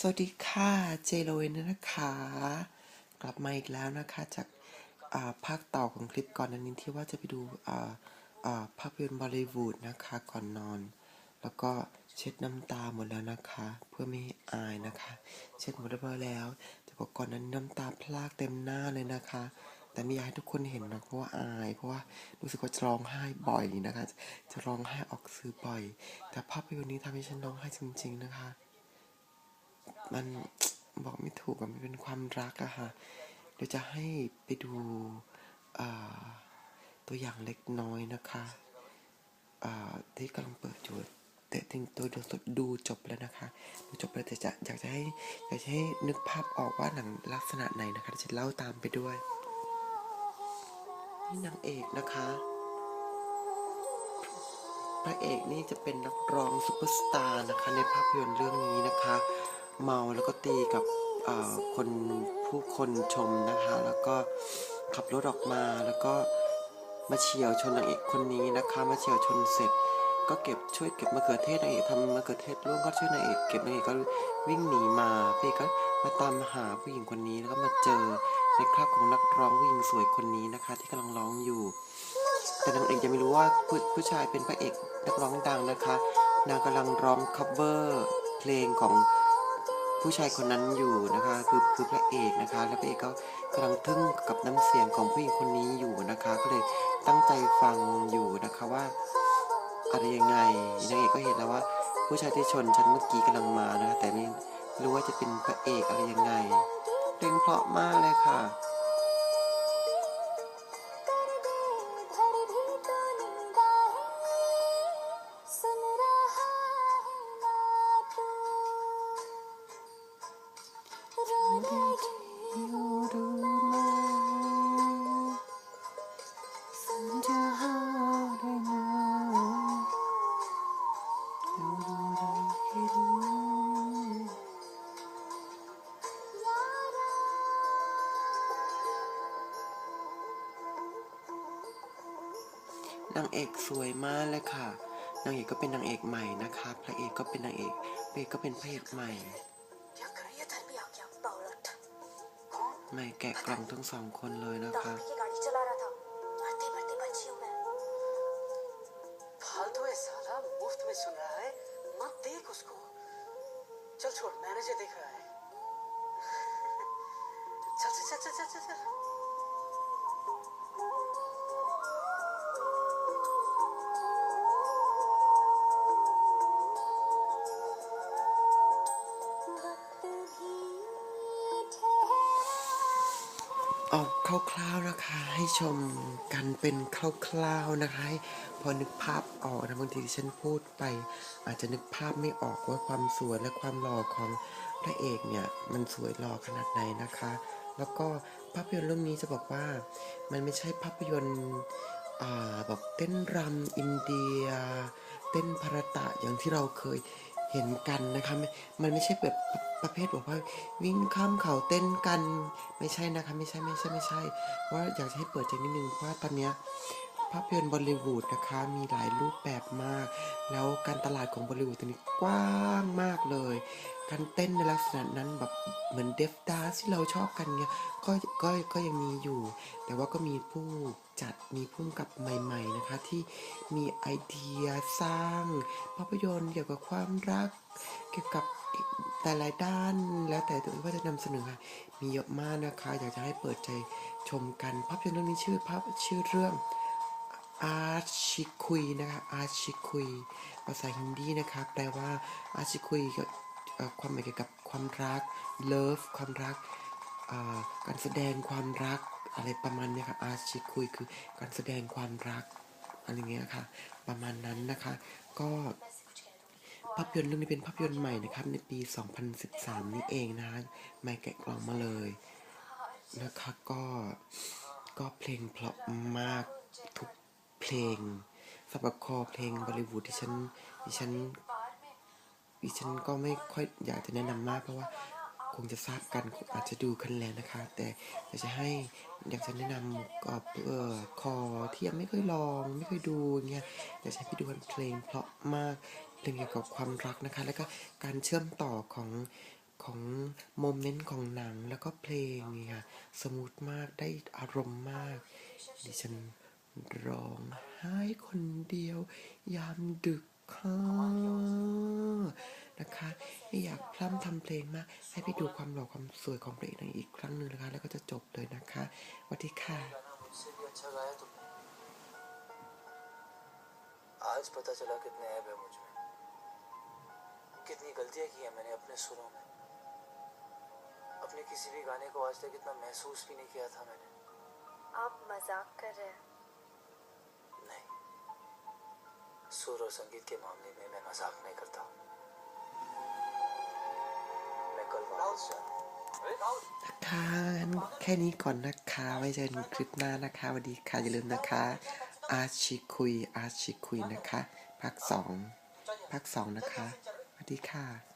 สวัสดีค่ะเจโรเวนนะคะ กลับมาอีกแล้วนะคะ จากาภาคต่อของคลิปก่อนอันนี้ที่ว่าจะไปดูภาพยนตร์บอลลีวูดนะคะก่อนนอน แล้วก็เช็ดน้ำตาหมดแล้วนะคะ เพื่อไม่ให้อายนะคะ เช็ดหมดเรียบร้อยแล้ว แต่บอกก่อนนั้นน้ำตาพลากเต็มหน้าเลยนะคะ แต่ไม่อยากให้ทุกคนเห็นนะเพราะว่าอาย เพราะว่ารู้สึกว่าจะร้องไห้บ่อยนะคะ จะร้องไห้ออกสื่อบ่อย แต่ภาพยนตร์นี้ทำให้ฉันร้องไห้จริง ๆนะคะ มันบอกไม่ถูกอะมันเป็นความรักอะค่ะ เดี๋ยวจะให้ไปดูตัวอย่างเล็กน้อยนะคะที่กำลังเปิดอยู่แต่ถึงตัวดูสดดูจบแล้วนะคะ ดูจบแล้วแต่จะอยากจะให้อยากจะให้นึกภาพออกว่าหนังลักษณะไหนนะคะจะเล่าตามไปด้วยนี่นางเอกนะคะพระเอกนี่จะเป็นนักร้องซุปเปอร์สตาร์นะคะในภาพยนตร์เรื่องนี้นะคะ เมาแล้วก็ตีกับคนผู้คนชมนะคะ แล้วก็ขับรถออกมาแล้วก็มาเฉียวชนนางเอกคนนี้นะคะ มาเฉียวชนเสร็จ ก็เก็บช่วยเก็บมะเขือเทศนางเอกทำมะเขือเทศร่วงก็ช่วยนางเอกเก็บนางเอกก็วิ่งหนีมาพระเอกก็มาตามหาผู้หญิงคนนี้แล้วก็มาเจอในคราบของนักร้องผู้หญิงสวยคนนี้นะคะ ที่กำลังร้องอยู่ แต่นางเอกยังไม่รู้ว่าผู้ผู้ชายเป็นพระเอกนักร้องดังนะคะ นางกำลังร้อง cover เพลงของ ผู้ชายคนนั้นอยู่นะคะ คือคือพระเอกนะคะ แล้วพระเอกก็กำลังทึ่งกับน้ำเสียงของผู้หญิงคนนี้อยู่นะคะ ก็เลยตั้งใจฟังอยู่นะคะว่าอะไรยังไงนางเอกก็เห็นแล้วว่า ผู้ชายที่ชนฉันเมื่อกี้กำลังมานะคะแต่ไม่รู้ว่าจะเป็นพระเอกอะไรยังไงเพลงเพราะมากเลยค่ะ นางเอกสวยมากเลยค่ะ นางเอกก็เป็นนางเอกใหม่นะคะ พระเอกก็เป็นนางเอกพระเอกก็เป็นพระเอกใหม่ ไม่แกะกล่องทั้งสองคนเลยนะคะฉันฉันฉันฉันฉัน เอาคร่าวๆนะคะ ให้ชมกันเป็นคร่าวๆนะคะ พอนึกภาพออกนะบางทีที่ฉันพูดไป อาจจะนึกภาพไม่ออกว่าความสวยและความหล่อของพระเอกเนี่ยมันสวยหล่อขนาดไหนนะคะ แล้วก็ภาพยนตร์เรื่องนี้จะบอกว่ามันไม่ใช่ภาพยนตร์แบบเต้นรำอินเดีย เต้นพารตะอย่างที่เราเคยเห็นกันนะคะมมันไม่ใช่แบบ ประเภทบอกว่าวิ่งข้ามเขาเต้นกันไม่ใช่นะคะ ไม่ใช่ไม่ใช่ไม่ใช่ ว่าอยากจะให้เปิดใจนิดนึงเพราะว่าตอนเนี้ยภาพยนตร์บอลลีวูดนะคะมีหลายรูปแบบมาก แล้วการตลาดของบอลลีวูดตอนนี้กว้างมากเลย การเต้นในลักษณะนั้นแบบเหมือนเดฟดาที่เราชอบกันเนี่ยก็ก็ก็ยังมีอยู่ แต่ว่าก็มีผู้จัดมีผู้กับใหม่ๆนะคะ ที่มีไอเดียสร้าง ภาพยนตร์เกี่ยวกับความรัก เกี่ยวกับ แต่หลายด้านแล้วแต่ตัวเองว่าจะนำเสนอค่ะมีเยอะมากนะคะ อยากจะให้เปิดใจชมกันภาพยนตร์เรื่องนี้ชื่อภาพชื่อเรื่องอาชิคุยนะคะอาชิคุย ภาษาฮินดีนะคะแปลว่าอาชิคุยก็เอ่อความหมายเกี่ยวกับความรัก love ความรักการแสดงความรักอะไรประมาณนี้ค่ะอาชิคุยคือการแสดงความรักอะไรเงี้ยค่ะ ประมาณนั้นนะคะ ก็ ภาพยนตร์เรื่องนี้เป็นภาพยนตร์ใหม่นะครับ ในปี 2013 นี่เองนะฮะม่แกะกล่องมาเลยนะคะก็ก็เพลงเพราะมากทุกเพลงสำหรับคอเพลงบอลิวูดที่ฉันดิฉันดิฉันก็ไม่ค่อยอยากจะแนะนำมากเพราะว่า งจะทราบกันคงอาจจะดูกันแล้วนะคะ แต่อยากจะให้อยากจะแนะนำก็เออคอที่ยังไม่เคยลอง ไม่เคยดูเงี้ยอยากจะให้ไปดูกันเพลงเพราะมากเพลงเกี่ยวกับความรักนะคะ แล้วก็การเชื่อมต่อของของโมเมนต์ของหนังแล้วก็เพลงเนี่ค่ะสมูทมากได้อารมณ์มาก ดิฉันร้องไห้คนเดียว ยามดึกค่ะ นะคะไม่อยากพร่ำทำเพลงมาก ให้ไปดูความหล่อความสวยของพระเอกนางเอกอีกครั้งหนึ่งนะคะ แล้วก็จะจบเลยนะคะสวัสดีค่ะ गाना मुझसे भी अच्छा गाया तुमने आज पता चला कितने ऐब है मुझ में कितनी गलतियां की हैं मैंने अपने सुरों में अपने किसी भी गाने को आज तक इतना महसूस भी नहीं किया था मैंने आप मजाक कर रहे हैं नहीं सुर और संगीत के मामले में मैं मजाक नहीं करता นะคะงั้นแค่นี้ก่อนนะคะ ไว้เจอกันคลิปหน้านะคะสวัสดีค่ะ อย่าลืมนะคะ อาชิคุย อาชิคุยนะคะ ภาคสองภาคสองนะคะสวัสดีค่ะ